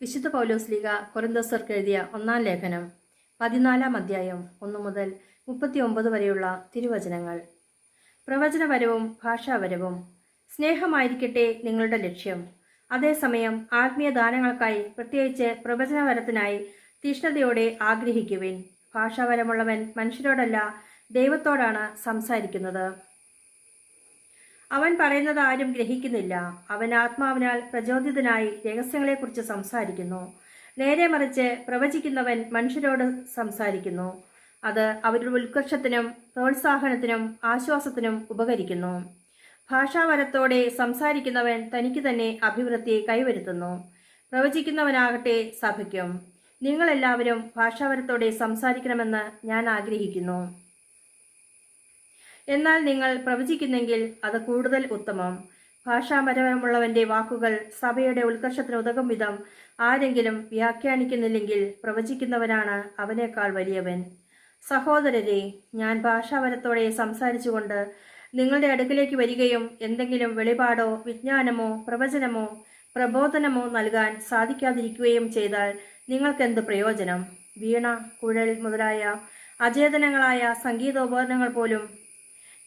വിശുദ്ധ പൗലോസ് പൗലോസ്ലിക കൊരന്തസർക്ക് എഴുതിയ ഒന്നാം ലേഖനം പതിനാലാം അധ്യായം ഒന്നു മുതൽ മുപ്പത്തി ഒമ്പത് വരെയുള്ള തിരുവചനങ്ങൾ. പ്രവചനപരവും ഭാഷാപരവും സ്നേഹമായിരിക്കട്ടെ നിങ്ങളുടെ ലക്ഷ്യം. അതേസമയം ആത്മീയ ദാനങ്ങൾക്കായി പ്രത്യേകിച്ച് പ്രവചനപരത്തിനായി തീഷ്ണതയോടെ ആഗ്രഹിക്കുവിൻ. ഭാഷാപരമുള്ളവൻ മനുഷ്യരോടല്ല ദൈവത്തോടാണ് സംസാരിക്കുന്നത്. അവൻ പറയുന്നത് ആരും ഗ്രഹിക്കുന്നില്ല. അവൻ ആത്മാവിനാൽ പ്രചോദിതനായി രഹസ്യങ്ങളെക്കുറിച്ച് സംസാരിക്കുന്നു. നേരെ മറിച്ച് പ്രവചിക്കുന്നവൻ മനുഷ്യരോട് സംസാരിക്കുന്നു. അത് അവരുടെ ഉത്കർഷത്തിനും പ്രോത്സാഹനത്തിനും ആശ്വാസത്തിനും ഉപകരിക്കുന്നു. ഭാഷാവരത്തോടെ സംസാരിക്കുന്നവൻ തനിക്ക് തന്നെ അഭിവൃദ്ധി കൈവരുത്തുന്നു. പ്രവചിക്കുന്നവനാകട്ടെ സഭയ്ക്കും. നിങ്ങളെല്ലാവരും ഭാഷാവരത്തോടെ സംസാരിക്കണമെന്ന് ഞാൻ ആഗ്രഹിക്കുന്നു. എന്നാൽ നിങ്ങൾ പ്രവചിക്കുന്നെങ്കിൽ അത് കൂടുതൽ ഉത്തമം. ഭാഷാപരമുള്ളവന്റെ വാക്കുകൾ സഭയുടെ ഉത്കർഷത്തിന് ഉതകും വിധം ആരെങ്കിലും വ്യാഖ്യാനിക്കുന്നില്ലെങ്കിൽ പ്രവചിക്കുന്നവനാണ് അവനേക്കാൾ വലിയവൻ. സഹോദരരെ ഞാൻ ഭാഷാപരത്തോടെ സംസാരിച്ചുകൊണ്ട് നിങ്ങളുടെ അടുക്കിലേക്ക് വരികയും എന്തെങ്കിലും വെളിപാടോ വിജ്ഞാനമോ പ്രവചനമോ പ്രബോധനമോ നൽകാൻ സാധിക്കാതിരിക്കുകയും ചെയ്താൽ നിങ്ങൾക്കെന്ത് പ്രയോജനം? വീണ കുഴൽ മുതലായ അചേതനങ്ങളായ സംഗീതോപകരണങ്ങൾ പോലും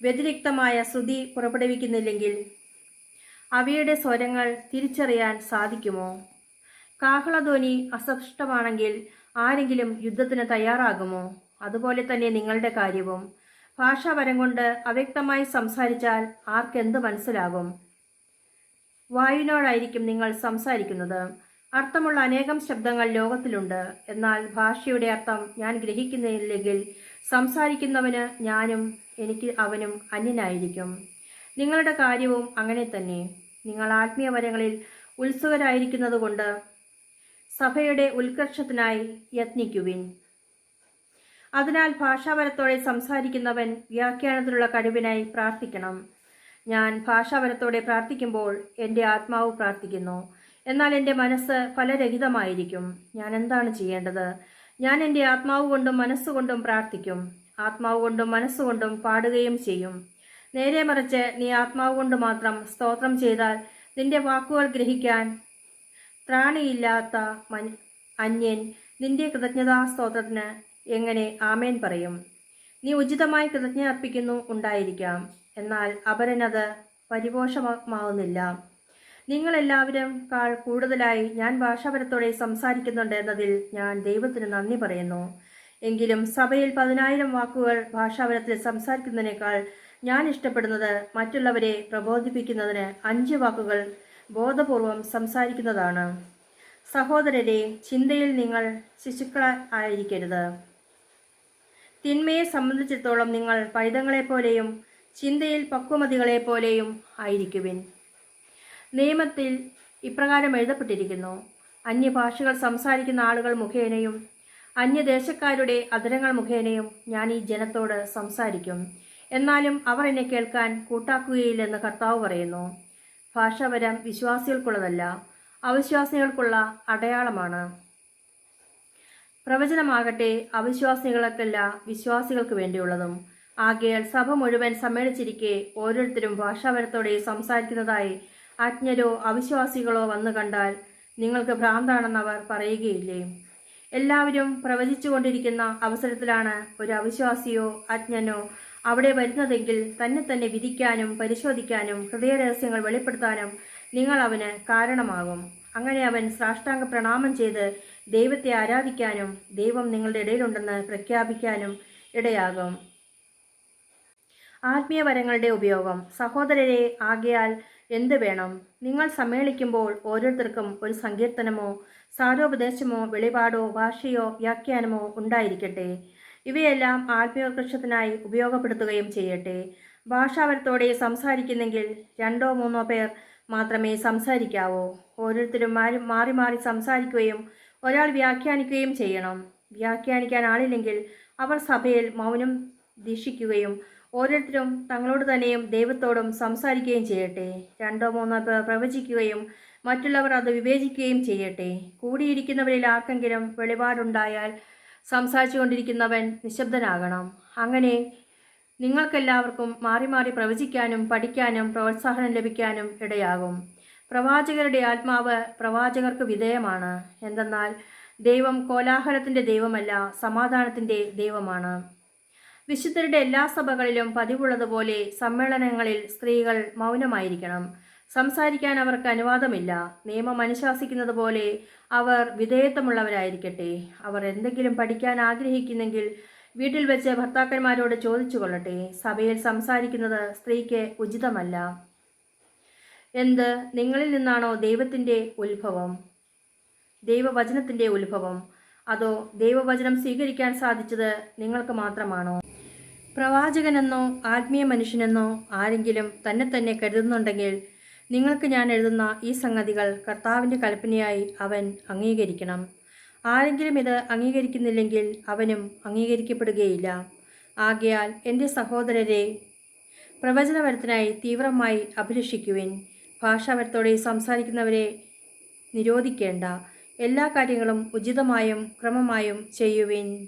വ്യതിരിക്തമായ ശ്രുതി പുറപ്പെടുവിക്കുന്നില്ലെങ്കിൽ അവയുടെ സ്വരങ്ങൾ തിരിച്ചറിയാൻ സാധിക്കുമോ? കാഹളധ്വനി അസ്പഷ്ടമാണെങ്കിൽ ആരെങ്കിലും യുദ്ധത്തിന് തയ്യാറാകുമോ? അതുപോലെ തന്നെ നിങ്ങളുടെ കാര്യവും. ഭാഷാപരം കൊണ്ട് അവ്യക്തമായി സംസാരിച്ചാൽ ആർക്കെന്ത് മനസ്സിലാകും? വായുവിനോടായിരിക്കും നിങ്ങൾ സംസാരിക്കുന്നത്. അർത്ഥമുള്ള അനേകം ശബ്ദങ്ങൾ ലോകത്തിലുണ്ട്. എന്നാൽ ഭാഷയുടെ അർത്ഥം ഞാൻ ഗ്രഹിക്കുന്നില്ലെങ്കിൽ സംസാരിക്കുന്നവന് ഞാനും എനിക്ക് അവനും അന്യനായിരിക്കും. നിങ്ങളുടെ കാര്യവും അങ്ങനെ തന്നെ. നിങ്ങൾ ആത്മീയവരങ്ങളിൽ ഉത്സുകരായിരിക്കുന്നതുകൊണ്ട് സഭയുടെ ഉത്കർഷത്തിനായി യത്നിക്കുവിൻ. അതിനാൽ ഭാഷാപരത്തോടെ സംസാരിക്കുന്നവൻ വ്യാഖ്യാനത്തിലുള്ള കഴിവിനായി പ്രാർത്ഥിക്കണം. ഞാൻ ഭാഷാപരത്തോടെ പ്രാർത്ഥിക്കുമ്പോൾ എന്റെ ആത്മാവ് പ്രാർത്ഥിക്കുന്നു. എന്നാൽ എന്റെ മനസ്സ് ഫലരഹിതമായിരിക്കും. ഞാൻ എന്താണ് ചെയ്യേണ്ടത്? ഞാൻ എന്റെ ആത്മാവ് കൊണ്ടും മനസ്സുകൊണ്ടും പ്രാർത്ഥിക്കും. ആത്മാവ് കൊണ്ടും മനസ്സുകൊണ്ടും പാടുകയും ചെയ്യും. നേരെ മറിച്ച് നീ ആത്മാവ് കൊണ്ട് മാത്രം സ്തോത്രം ചെയ്താൽ നിന്റെ വാക്കുകൾ ഗ്രഹിക്കാൻ ത്രാണിയില്ലാത്ത അന്യൻ നിന്റെ കൃതജ്ഞതാ സ്തോത്രത്തിന് എങ്ങനെ ആമേൻ പറയും? നീ ഉചിതമായി കൃതജ്ഞ അർപ്പിക്കുന്നു ഉണ്ടായിരിക്കാം. എന്നാൽ അപരനത് പരിപോഷമാവുന്നില്ല നിങ്ങളെല്ലാവരും കാൾ കൂടുതലായി ഞാൻ ഭാഷാപരത്തോടെ സംസാരിക്കുന്നുണ്ട് എന്നതിൽ ഞാൻ ദൈവത്തിന് നന്ദി പറയുന്നു. എങ്കിലും സഭയിൽ പതിനായിരം വാക്കുകൾ ഭാഷാപരത്തിൽ സംസാരിക്കുന്നതിനേക്കാൾ ഞാൻ ഇഷ്ടപ്പെടുന്നത് മറ്റുള്ളവരെ പ്രബോധിപ്പിക്കുന്നതിന് അഞ്ച് വാക്കുകൾ ബോധപൂർവം സംസാരിക്കുന്നതാണ്. സഹോദരരെ ചിന്തയിൽ നിങ്ങൾ ശിശുക്കളായിരിക്കരുത് തിന്മയെ സംബന്ധിച്ചിടത്തോളം നിങ്ങൾ പൈതങ്ങളെപ്പോലെയും ചിന്തയിൽ പക്വമതികളെ പക്വമതികളെപ്പോലെയും ആയിരിക്കുവിൻ. നിയമത്തിൽ ഇപ്രകാരം എഴുതപ്പെട്ടിരിക്കുന്നു. അന്യഭാഷകൾ സംസാരിക്കുന്ന ആളുകൾ മുഖേനയും അന്യദേശക്കാരുടെ അതിരങ്ങൾ മുഖേനയും ഞാൻ ഈ ജനത്തോട് സംസാരിക്കും. എന്നാലും അവർ എന്നെ കേൾക്കാൻ കൂട്ടാക്കുകയില്ലെന്ന് കർത്താവ് പറയുന്നു. ഭാഷാപരം വിശ്വാസികൾക്കുള്ളതല്ല അവിശ്വാസികൾക്കുള്ള അടയാളമാണ്. പ്രവചനമാകട്ടെ അവിശ്വാസികൾക്കല്ല വിശ്വാസികൾക്ക് വേണ്ടിയുള്ളതും. ആകയാൽ സഭ മുഴുവൻ സമ്മേളിച്ചിരിക്കെ ഓരോരുത്തരും ഭാഷാപരത്തോടെ സംസാരിക്കുന്നതായി അജ്ഞരോ അവിശ്വാസികളോ വന്നു കണ്ടാൽ നിങ്ങൾക്ക് ഭ്രാന്താണെന്നവർ പറയുകയില്ലേ? എല്ലാവരും പ്രവചിച്ചുകൊണ്ടിരിക്കുന്ന അവസരത്തിലാണ് ഒരു അവിശ്വാസിയോ അജ്ഞനോ അവിടെ വരുന്നതെങ്കിൽ തന്നെ തന്നെ വിധിക്കാനും പരിശോധിക്കാനും ഹൃദയരഹസ്യങ്ങൾ വെളിപ്പെടുത്താനും നിങ്ങൾ അവന് കാരണമാകും. അങ്ങനെ അവൻ സാഷ്ടാംഗ പ്രണാമം ചെയ്ത് ദൈവത്തെ ആരാധിക്കാനും ദൈവം നിങ്ങളുടെ ഇടയിലുണ്ടെന്ന് പ്രഖ്യാപിക്കാനും ഇടയാകും. ആത്മീയ വരങ്ങളുടെ ഉപയോഗം. സഹോദരരെ ആകയാൽ എന്ത് വേണം? നിങ്ങൾ സമ്മേളിക്കുമ്പോൾ ഓരോരുത്തർക്കും ഒരു സങ്കീർത്തനമോ സാരോപദേശമോ വെളിപാടോ ഭാഷയോ വ്യാഖ്യാനമോ ഉണ്ടായിരിക്കട്ടെ. ഇവയെല്ലാം ആത്മീയവൃക്ഷത്തിനായി ഉപയോഗപ്പെടുത്തുകയും ചെയ്യട്ടെ. ഭാഷാപരത്തോടെ സംസാരിക്കുന്നെങ്കിൽ രണ്ടോ മൂന്നോ പേർ മാത്രമേ സംസാരിക്കാവൂ. ഓരോരുത്തരും മാറി മാറി മാറി സംസാരിക്കുകയും ഒരാൾ വ്യാഖ്യാനിക്കുകയും ചെയ്യണം. വ്യാഖ്യാനിക്കാൻ ആളില്ലെങ്കിൽ അവർ സഭയിൽ മൗനം ദീക്ഷിക്കുകയും ഓരോരുത്തരും തങ്ങളോട് തന്നെയും ദൈവത്തോടും സംസാരിക്കുകയും ചെയ്യട്ടെ. രണ്ടോ മൂന്നോ പേർ പ്രവചിക്കുകയും മറ്റുള്ളവർ അത് വിവേചിക്കുകയും ചെയ്യട്ടെ. കൂടിയിരിക്കുന്നവരിൽ ആർക്കെങ്കിലും വെളിപാടുണ്ടായാൽ സംസാരിച്ചു കൊണ്ടിരിക്കുന്നവൻ നിശബ്ദനാകണം. അങ്ങനെ നിങ്ങൾക്കെല്ലാവർക്കും മാറി മാറി പ്രവചിക്കാനും പഠിക്കാനും പ്രോത്സാഹനം ലഭിക്കാനും ഇടയാകും. പ്രവാചകരുടെ ആത്മാവ് പ്രവാചകർക്ക് വിധേയമാണ്. എന്തെന്നാൽ ദൈവം കോലാഹലത്തിന്റെ ദൈവമല്ല സമാധാനത്തിന്റെ ദൈവമാണ്. വിശുദ്ധരുടെ എല്ലാ സഭകളിലും പതിവുള്ളതുപോലെ സമ്മേളനങ്ങളിൽ സ്ത്രീകൾ മൗനമായിരിക്കണം. സംസാരിക്കാൻ അവർക്ക് അനുവാദമില്ല. നിയമം അനുശാസിക്കുന്നത് പോലെ അവർ വിധേയത്വമുള്ളവരായിരിക്കട്ടെ. അവർ എന്തെങ്കിലും പഠിക്കാൻ ആഗ്രഹിക്കുന്നെങ്കിൽ വീട്ടിൽ വെച്ച് ഭർത്താക്കന്മാരോട് ചോദിച്ചു കൊള്ളട്ടെ സഭയിൽ സംസാരിക്കുന്നത് സ്ത്രീക്ക് ഉചിതമല്ല. എന്ത്? നിങ്ങളിൽ നിന്നാണോ ദൈവത്തിന്റെ ഉത്ഭവം? ദൈവവചനത്തിന്റെ ഉത്ഭവം. അതോ ദൈവവചനം സ്വീകരിക്കാൻ സാധിച്ചത് നിങ്ങൾക്ക് മാത്രമാണോ? പ്രവാചകനെന്നോ ആത്മീയ മനുഷ്യനെന്നോ ആരെങ്കിലും തന്നെ തന്നെ കരുതുന്നുണ്ടെങ്കിൽ നിങ്ങൾക്ക് ഞാൻ എഴുതുന്ന ഈ സംഗതികൾ കർത്താവിന്റെ കൽപ്പനയായി അവൻ അംഗീകരിക്കണം. ആരെങ്കിലും ഇത് അംഗീകരിക്കുന്നില്ലെങ്കിൽ അവനും അംഗീകരിക്കപ്പെടുകയില്ല. ആകയാൽ എന്റെ സഹോദരരെ പ്രവചനപരത്തിനായി തീവ്രമായി അഭിലഷിക്കുവിൻ. ഭാഷാപരത്തോടെ സംസാരിക്കുന്നവരെ നിരോധിക്കേണ്ട. എല്ലാ കാര്യങ്ങളും ഉചിതമായും ക്രമമായും ചെയ്യുവിൻ.